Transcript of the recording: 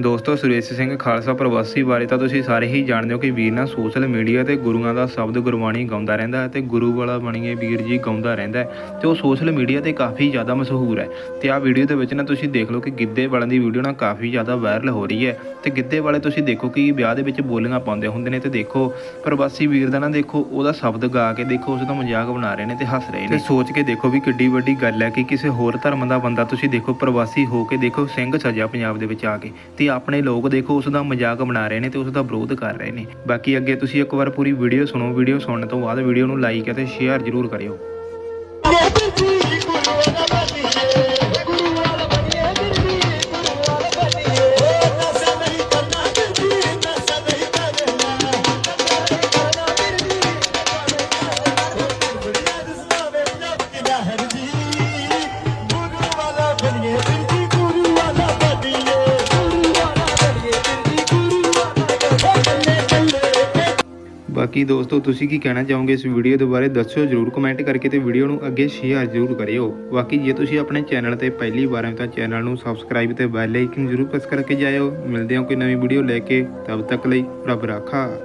ਦੋਸਤੋ, ਸੁਰੇਸ਼ ਸਿੰਘ ਖਾਲਸਾ ਪ੍ਰਵਾਸੀ ਬਾਰੇ ਤਾਂ ਤੁਸੀਂ ਸਾਰੇ ਹੀ ਜਾਣਦੇ ਹੋ ਕਿ ਵੀਰ ਨਾ ਸੋਸ਼ਲ ਮੀਡੀਆ ਤੇ ਗੁਰੂਆਂ ਦਾ ਸ਼ਬਦ ਗੁਰਬਾਣੀ ਗਾਉਂਦਾ ਰਹਿੰਦਾ ਹੈ ਤੇ ਗੁਰੂ ਵਾਲਾ ਬਣੀਏ ਵੀਰ ਜੀ ਗਾਉਂਦਾ ਰਹਿੰਦਾ ਹੈ ਤੇ ਉਹ ਸੋਸ਼ਲ ਮੀਡੀਆ ਤੇ ਕਾਫੀ ਜ਼ਿਆਦਾ ਮਸ਼ਹੂਰ ਹੈ। ਤੇ ਆਹ ਵੀਡੀਓ ਦੇ ਵਿੱਚ ਨਾ ਤੁਸੀਂ ਦੇਖ ਲਓ ਕਿ ਗਿੱਧੇ ਵਾਲਿਆਂ ਦੀ ਵੀਡੀਓ ਨਾ ਕਾਫੀ ਜ਼ਿਆਦਾ ਵਾਇਰਲ ਹੋ ਰਹੀ ਹੈ। ਤੇ ਗਿੱਧੇ ਵਾਲੇ ਤੁਸੀਂ ਦੇਖੋ ਕਿ ਵਿਆਹ ਦੇ ਵਿੱਚ ਬੋਲੀਆਂ ਪਾਉਂਦੇ ਹੁੰਦੇ ਨੇ ਤੇ ਦੇਖੋ, ਪ੍ਰਵਾਸੀ ਵੀਰ ਦਾ ਨਾ ਦੇਖੋ, ਉਹਦਾ ਸ਼ਬਦ ਗਾ ਕੇ ਦੇਖੋ ਉਸ ਦਾ ਮਜ਼ਾਕ ਬਣਾ ਰਹੇ ਨੇ ਤੇ ਹੱਸ ਰਹੇ ਨੇ। ਤੇ ਸੋਚ ਕੇ ਦੇਖੋ ਵੀ ਕਿੱਡੀ ਵੱਡੀ ਗੱਲ ਹੈ ਕਿ ਕਿਸੇ ਹੋਰ ਧਰਮ ਦਾ ਬੰਦਾ ਤੁਸੀਂ ਦੇਖੋ ਪ੍ਰਵਾਸੀ ਹੋ ਕੇ ਦੇਖੋ, ਸਿੰਘ ਸਜਿਆ ਪੰਜਾਬ ਦੇ ਵਿੱਚ ਆ ਕੇ। ਤੇ ਆਪਣੇ ਲੋਕ ਦੇਖੋ ਉਸ ਦਾ ਮਜ਼ਾਕ ਬਣਾ ਰਹੇ ਨੇ ਤੇ ਉਸ ਦਾ ਵਿਰੋਧ ਕਰ ਰਹੇ ਨੇ। ਬਾਕੀ ਅੱਗੇ ਤੁਸੀਂ ਇੱਕ ਵਾਰ ਪੂਰੀ ਵੀਡੀਓ ਸੁਣੋ, ਵੀਡੀਓ ਸੁਣਨ ਤੋਂ ਬਾਅਦ ਵੀਡੀਓ ਨੂੰ ਲਾਈਕ ਅਤੇ ਸ਼ੇਅਰ ਜ਼ਰੂਰ ਕਰਿਓ। ਬਾਕੀ ਦੋਸਤੋ, ਤੁਸੀਂ ਕੀ ਕਹਿਣਾ ਚਾਹੋਗੇ ਇਸ ਵੀਡੀਓ ਦੇ ਬਾਰੇ? ਦੱਸਿਓ ਜਰੂਰ ਕਮੈਂਟ ਕਰਕੇ ਤੇ ਵੀਡੀਓ ਨੂੰ ਅੱਗੇ ਸ਼ੇਅਰ ਜਰੂਰ ਕਰਿਓ। ਬਾਕੀ ਜੇ ਤੁਸੀਂ ਆਪਣੇ ਚੈਨਲ ਤੇ ਪਹਿਲੀ ਵਾਰ ਆਏ ਹੋ ਤਾਂ ਚੈਨਲ ਨੂੰ ਸਬਸਕ੍ਰਾਈਬ ਤੇ ਬੈਲ ਆਈਕਨ ਜਰੂਰ ਪ੍ਰੈਸ ਕਰਕੇ ਜਾਇਓ। ਮਿਲਦੇ ਹਾਂ ਕੋਈ ਨਵੀਂ ਵੀਡੀਓ ਲੈ ਕੇ। ਤਬ ਤੱਕ ਲਈ ਰੱਬ ਰਾਖਾ।